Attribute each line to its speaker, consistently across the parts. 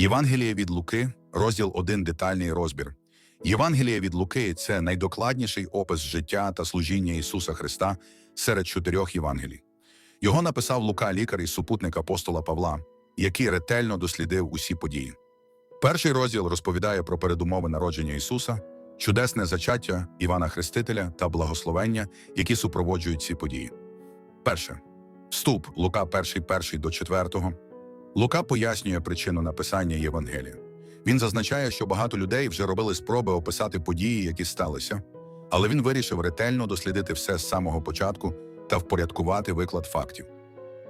Speaker 1: Євангеліє від Луки, розділ 1 детальний розбір. Євангеліє від Луки це найдокладніший опис життя та служіння Ісуса Христа серед чотирьох Євангелій. Його написав Лука, лікар і супутник апостола Павла, який ретельно дослідив усі події. Перший розділ розповідає про передумови народження Ісуса, чудесне зачаття Івана Хрестителя та благословення, які супроводжують ці події. Перше. Вступ Лука 1, 1 до 4. Лука пояснює причину написання Євангелія. Він зазначає, що багато людей вже робили спроби описати події, які сталися, але він вирішив ретельно дослідити все з самого початку та впорядкувати виклад фактів.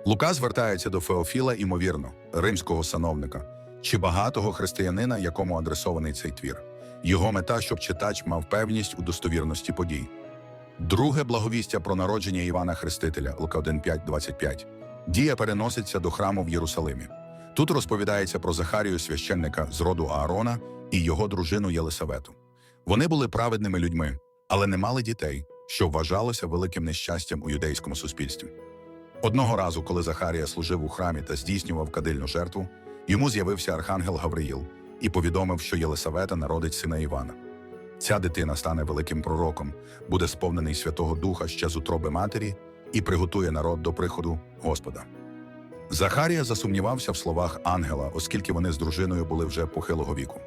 Speaker 1: Лука звертається до Феофіла, імовірно, римського сановника чи багатого християнина, якому адресований цей твір. Його мета, щоб читач мав певність у достовірності подій. Друге благовістя про народження Івана Хрестителя Лука 1.5.25. Дія переноситься до храму в Єрусалимі. Тут розповідається про Захарію священника з роду Аарона і його дружину Єлисавету. Вони були праведними людьми, але не мали дітей, що вважалося великим нещастям у юдейському суспільстві. Одного разу, коли Захарія служив у храмі та здійснював кадильну жертву, йому з'явився архангел Гавриїл і повідомив, що Єлисавета народить сина Івана. Ця дитина стане великим пророком, буде сповнений Святого Духа ще з утроби матері і приготує народ до приходу Господа. Захарія засумнівався в словах ангела, оскільки вони з дружиною були вже похилого віку.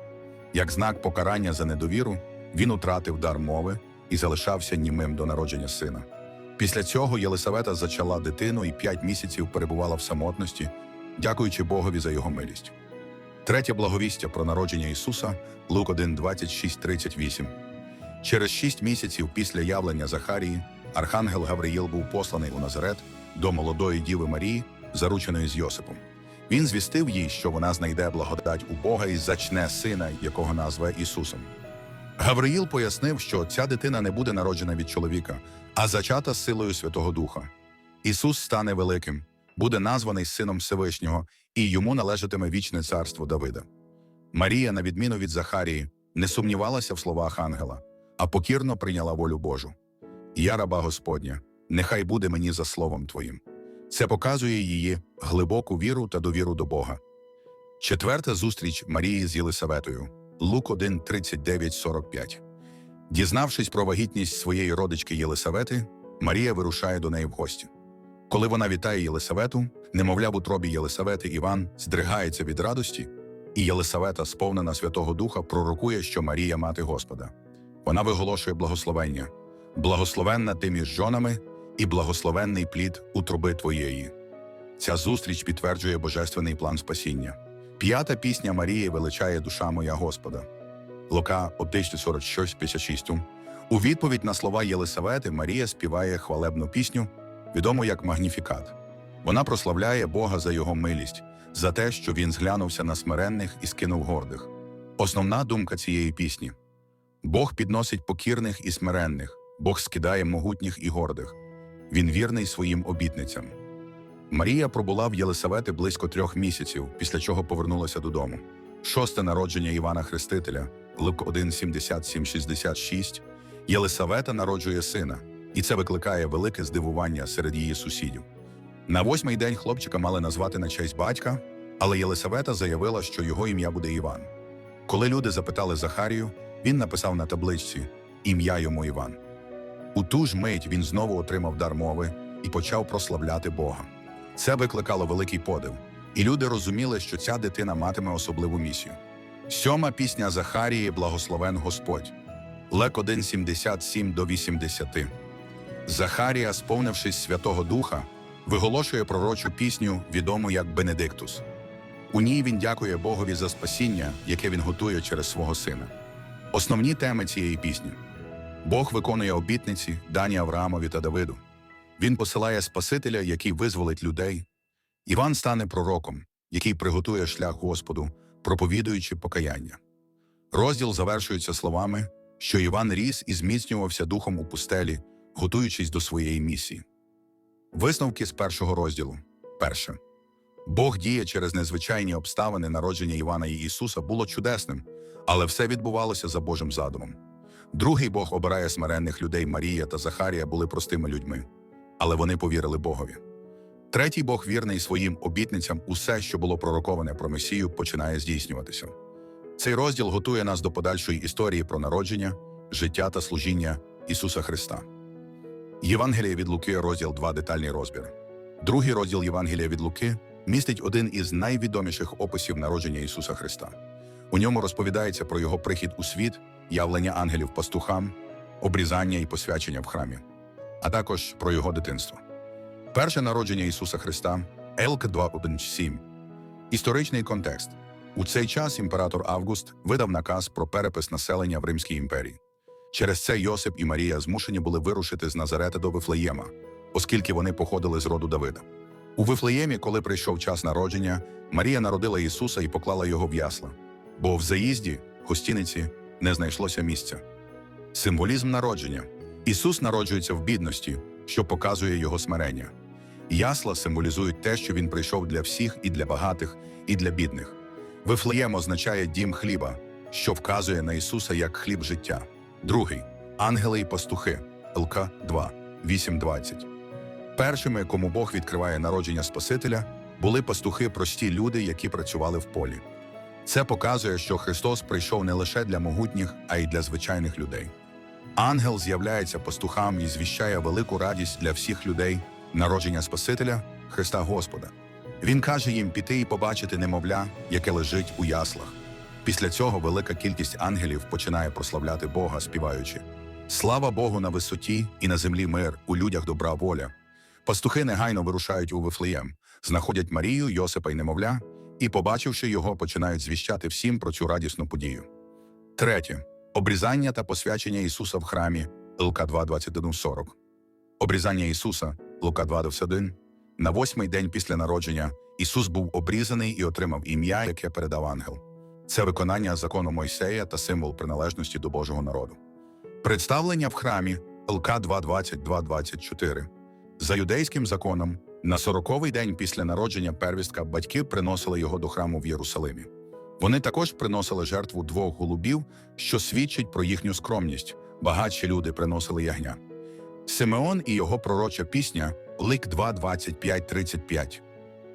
Speaker 1: Як знак покарання за недовіру, він утратив дар мови і залишався німим до народження сина. Після цього Єлисавета зачала дитину і п'ять місяців перебувала в самотності, дякуючи Богові за його милість. Третє благовістя про народження Ісуса Лук 1, 26, 38. Через шість місяців після явлення Захарії архангел Гавриїл був посланий у Назарет до молодої діви Марії, зарученої з Йосипом. Він звістив їй, що вона знайде благодать у Бога і зачне сина, якого назве Ісусом. Гавриїл пояснив, що ця дитина не буде народжена від чоловіка, а зачата силою Святого Духа. Ісус стане великим, буде названий Сином Всевишнього, і йому належатиме вічне царство Давида. Марія, на відміну від Захарії, не сумнівалася в словах ангела, а покірно прийняла волю Божу. Я раба Господня, нехай буде мені за словом Твоїм. Це показує її глибоку віру та довіру до Бога. Четверта зустріч Марії з Єлисаветою Лук 1, 39, 45. Дізнавшись про вагітність своєї родички Єлисавети, Марія вирушає до неї в гості. Коли вона вітає Єлисавету, немовля в утробі Єлисавети Іван здригається від радості, і Єлисавета, сповнена Святого Духа, пророкує, що Марія мати Господа. Вона виголошує благословення, благословенна ти між жонами і благословенний плід утроби твоєї. Ця зустріч підтверджує божественний план спасіння. П'ята пісня Марії величає душа моя Господа. Лука 56. У відповідь на слова Єлисавети Марія співає хвалебну пісню, відому як Магніфікат. Вона прославляє Бога за його милість, за те, що він зглянувся на смиренних і скинув гордих. Основна думка цієї пісні Бог підносить покірних і смиренних, Бог скидає могутніх і гордих. Він вірний своїм обітницям. Марія пробула в Єлисавети близько трьох місяців, після чого повернулася додому. Шосте народження Івана Хрестителя, Лук 1, 77, 66. Єлисавета народжує сина, і це викликає велике здивування серед її сусідів. На восьмий день хлопчика мали назвати на честь батька, але Єлисавета заявила, що його ім'я буде Іван. Коли люди запитали Захарію, він написав на табличці ім'я йому Іван. У ту ж мить він знову отримав дар мови і почав прославляти Бога. Це викликало великий подив, і люди розуміли, що ця дитина матиме особливу місію. Сьома пісня Захарії Благословен Господь. Лек 1.77 до 80. Захарія, сповнившись Святого Духа, виголошує пророчу пісню, відому як Бенедиктус. У ній він дякує Богові за спасіння, яке він готує через свого сина. Основні теми цієї пісні Бог виконує обітниці, дані Авраамові та Давиду. Він посилає Спасителя, який визволить людей. Іван стане пророком, який приготує шлях Господу, проповідуючи покаяння. Розділ завершується словами, що Іван ріс і зміцнювався духом у пустелі, готуючись до своєї місії. Висновки з першого розділу. Перше. Бог діє через незвичайні обставини народження Івана і Ісуса було чудесним, але все відбувалося за Божим задумом. Другий Бог обирає смиренних людей Марія та Захарія були простими людьми, але вони повірили Богові. Третій Бог вірний своїм обітницям, усе, що було пророковане про Месію, починає здійснюватися. Цей розділ готує нас до подальшої історії про народження, життя та служіння Ісуса Христа. Євангеліє від Луки, розділ 2, детальний розбір. Другий розділ Євангелія від Луки містить один із найвідоміших описів народження Ісуса Христа. У ньому розповідається про його прихід у світ, явлення ангелів пастухам, обрізання і посвячення в храмі, а також про його дитинство. Перше народження Ісуса Христа Елк 2.1.7. Історичний контекст. У цей час імператор Август видав наказ про перепис населення в Римській імперії. Через це Йосип і Марія змушені були вирушити з Назарета до Вифлеєма, оскільки вони походили з роду Давида. У Вифлеємі, коли прийшов час народження, Марія народила Ісуса і поклала його в ясла, бо в заїзді, гостиниці, не знайшлося місця. Символізм народження. Ісус народжується в бідності, що показує його смирення. Ясла символізують те, що він прийшов для всіх і для багатих, і для бідних. Вифлеєм означає дім хліба, що вказує на Ісуса як хліб життя. Другий ангели і пастухи ЛК 2, 8.20. Першими, кому Бог відкриває народження Спасителя, були пастухи прості люди, які працювали в полі. Це показує, що Христос прийшов не лише для могутніх, а й для звичайних людей. Ангел з'являється пастухам і звіщає велику радість для всіх людей народження Спасителя Христа Господа. Він каже їм піти і побачити немовля, яке лежить у яслах. Після цього велика кількість ангелів починає прославляти Бога, співаючи: Слава Богу на висоті і на землі мир, у людях добра воля. Пастухи негайно вирушають у Вифлеєм, знаходять Марію, Йосипа й немовля, і, побачивши його, починають звіщати всім про цю радісну подію. Третє обрізання та посвячення Ісуса в храмі Лука 2, 21-40. Обрізання Ісуса Лука 2, 21. На восьмий день після народження Ісус був обрізаний і отримав ім'я, яке передав ангел. Це виконання закону Мойсея та символ приналежності до Божого народу. Представлення в храмі ЛК 2.22.24. За юдейським законом, на сороковий день після народження первістка батьки приносили його до храму в Єрусалимі. Вони також приносили жертву двох голубів, що свідчить про їхню скромність. Багатші люди приносили ягня. Симеон і його пророча пісня Лик 2.25.35.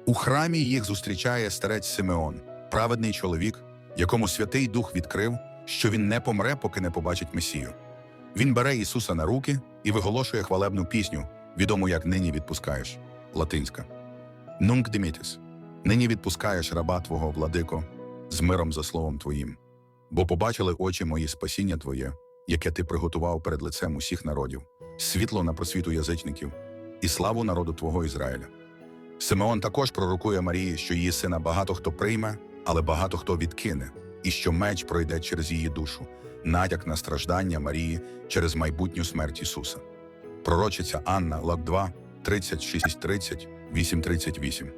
Speaker 1: У храмі їх зустрічає старець Симеон, праведний чоловік, якому Святий Дух відкрив, що він не помре, поки не побачить Месію. Він бере Ісуса на руки і виголошує хвалебну пісню, відому як нині відпускаєш латинська. Нунк димітис. Нині відпускаєш раба Твого, владико, з миром за словом Твоїм. Бо побачили очі мої спасіння Твоє, яке ти приготував перед лицем усіх народів, світло на просвіту язичників і славу народу Твого Ізраїля. Симеон також пророкує Марії, що її сина багато хто прийме, але багато хто відкине, і що меч пройде через її душу, натяк на страждання Марії через майбутню смерть Ісуса. Пророчиця Анна Лак 2, 36, 30, 8, 38.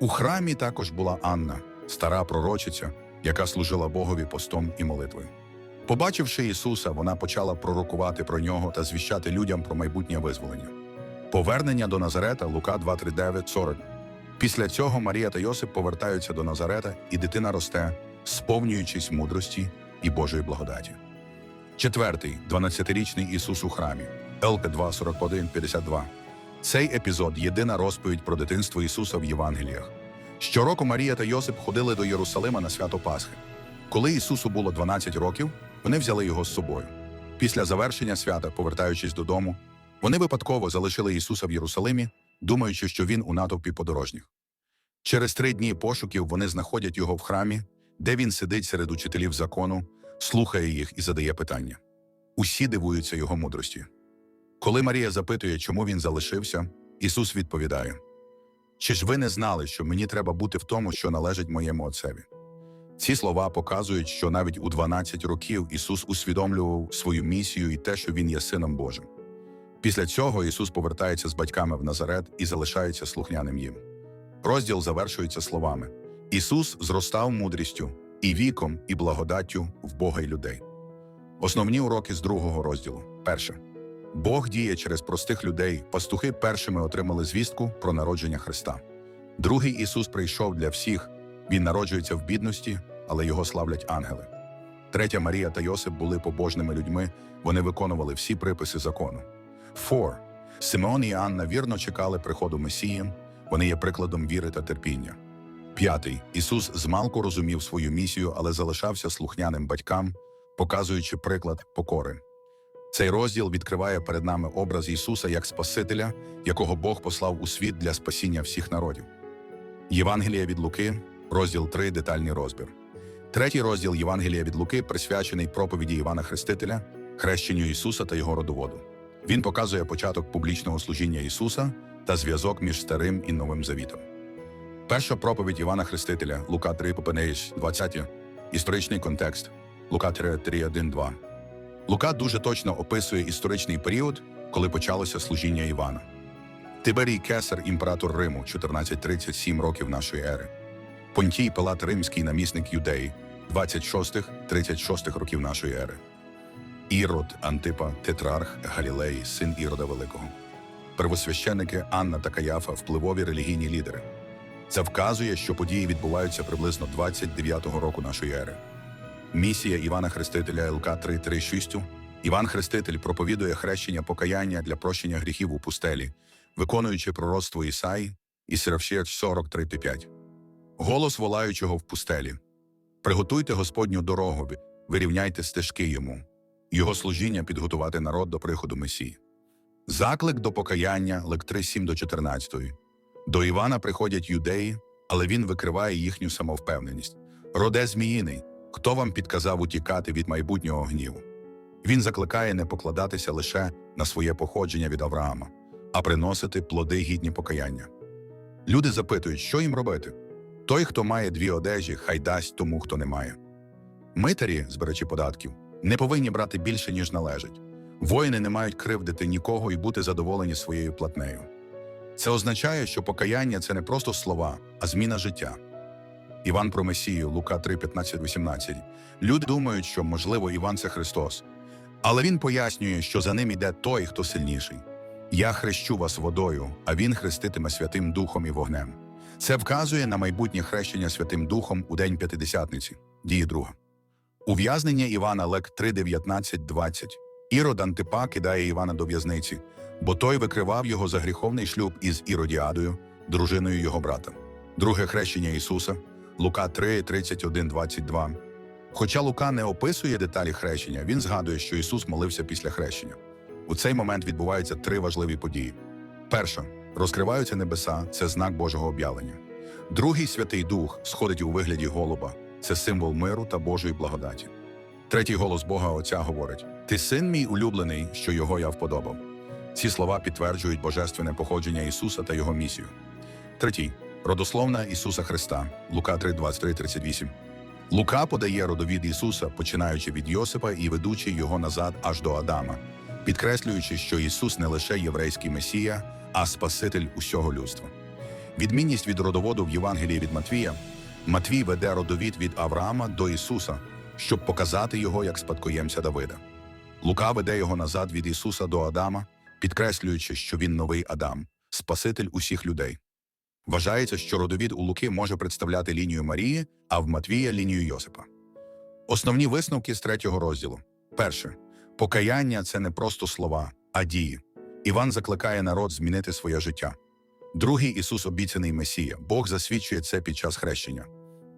Speaker 1: У храмі також була Анна, стара пророчиця, яка служила Богові постом і молитвою. Побачивши Ісуса, вона почала пророкувати про нього та звіщати людям про майбутнє визволення. Повернення до Назарета Лука 239, 40. Після цього Марія та Йосип повертаються до Назарета, і дитина росте, сповнюючись мудрості і Божої благодаті. Четвертий, 12-річний Ісус у храмі. ЛК 2, 41, 52. Цей епізод єдина розповідь про дитинство Ісуса в Євангеліях. Щороку Марія та Йосип ходили до Єрусалима на свято Пасхи. Коли Ісусу було 12 років, вони взяли його з собою. Після завершення свята, повертаючись додому, вони випадково залишили Ісуса в Єрусалимі, думаючи, що він у натовпі подорожніх. Через три дні пошуків вони знаходять його в храмі, де він сидить серед учителів закону, слухає їх і задає питання. Усі дивуються його мудрості. Коли Марія запитує, чому він залишився, Ісус відповідає: Чи ж ви не знали, що мені треба бути в тому, що належить моєму отцеві? Ці слова показують, що навіть у 12 років Ісус усвідомлював свою місію і те, що Він є Сином Божим. Після цього Ісус повертається з батьками в Назарет і залишається слухняним їм. Розділ завершується словами: Ісус зростав мудрістю і віком, і благодаттю в Бога й людей. Основні уроки з другого розділу. Перше. Бог діє через простих людей. Пастухи першими отримали звістку про народження Христа. Другий Ісус прийшов для всіх. Він народжується в бідності, але його славлять ангели. Третя Марія та Йосип були побожними людьми, вони виконували всі приписи закону. Фор. Симеон і Анна вірно чекали приходу Месії, Вони є прикладом віри та терпіння. П'ятий Ісус змалку розумів свою місію, але залишався слухняним батькам, показуючи приклад покори. Цей розділ відкриває перед нами образ Ісуса як Спасителя, якого Бог послав у світ для спасіння всіх народів. Євангелія від Луки, розділ 3, детальний розбір. Третій розділ Євангелія від Луки присвячений проповіді Івана Хрестителя, хрещенню Ісуса та його родоводу. Він показує початок публічного служіння Ісуса та зв'язок між Старим і Новим Завітом. Перша проповідь Івана Хрестителя Лука 3 Попенеїш 20, історичний контекст Лука 3, 3, 1, 2. Лука дуже точно описує історичний період, коли почалося служіння Івана. Тиберій Кесар, імператор Риму, 1437 років нашої ери. Понтій Пилат Римський намісник Юдеї, 26-36 років нашої ери. Ірод Антипа, тетрарх Галілеї, син Ірода Великого. Первосвященники Анна та Каяфа, впливові релігійні лідери. Це вказує, що події відбуваються приблизно 29-го року нашої ери. Місія Івана Хрестителя ЛК 3.3.6. Іван Хреститель проповідує хрещення покаяння для прощення гріхів у пустелі, виконуючи пророцтво Ісаї і Серафшір 43.5. Голос волаючого в пустелі. Приготуйте Господню дорогу, вирівняйте стежки йому. Його служіння підготувати народ до приходу Месії. Заклик до покаяння Лек 3.7 до 14. До Івана приходять юдеї, але він викриває їхню самовпевненість. Роде зміїний, хто вам підказав утікати від майбутнього гніву? Він закликає не покладатися лише на своє походження від Авраама, а приносити плоди гідні покаяння. Люди запитують, що їм робити. Той, хто має дві одежі, хай дасть тому, хто не має. Митарі, збирачі податків, не повинні брати більше, ніж належить. Воїни не мають кривдити нікого і бути задоволені своєю платнею. Це означає, що покаяння це не просто слова, а зміна життя. Іван про Месію, Лука 3, 15, 18. Люди думають, що, можливо, Іван це Христос. Але він пояснює, що за ним іде той, хто сильніший. Я хрещу вас водою, а він хреститиме Святим Духом і вогнем. Це вказує на майбутнє хрещення Святим Духом у День П'ятидесятниці, дії друга. Ув'язнення Івана Лек 3, 19, 20. Ірод Антипа кидає Івана до в'язниці, бо той викривав його за гріховний шлюб із Іродіадою, дружиною його брата. Друге хрещення Ісуса Лука 3, 31, 22. Хоча Лука не описує деталі хрещення, він згадує, що Ісус молився після хрещення. У цей момент відбуваються три важливі події. Перша розкриваються небеса це знак Божого об'явлення. Другий Святий Дух сходить у вигляді голуба це символ миру та Божої благодаті. Третій голос Бога Отця говорить: Ти син мій улюблений, що його я вподобав. Ці слова підтверджують божественне походження Ісуса та Його місію. Третій родословна Ісуса Христа Лука 3, 23, 38. Лука подає родовід Ісуса, починаючи від Йосипа і ведучи його назад аж до Адама, підкреслюючи, що Ісус не лише єврейський Месія, а Спаситель усього людства. Відмінність від родоводу в Євангелії від Матвія Матвій веде родовід від Авраама до Ісуса, щоб показати його як спадкоємця Давида. Лука веде його назад від Ісуса до Адама, підкреслюючи, що він новий Адам, Спаситель усіх людей. Вважається, що родовід у Луки може представляти лінію Марії, а в Матвія лінію Йосипа. Основні висновки з третього розділу. Перше. Покаяння це не просто слова, а дії. Іван закликає народ змінити своє життя. Другий Ісус обіцяний Месія. Бог засвідчує це під час хрещення.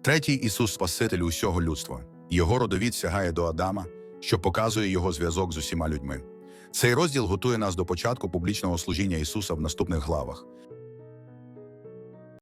Speaker 1: Третій Ісус Спаситель усього людства. Його родовід сягає до Адама, що показує його зв'язок з усіма людьми. Цей розділ готує нас до початку публічного служіння Ісуса в наступних главах.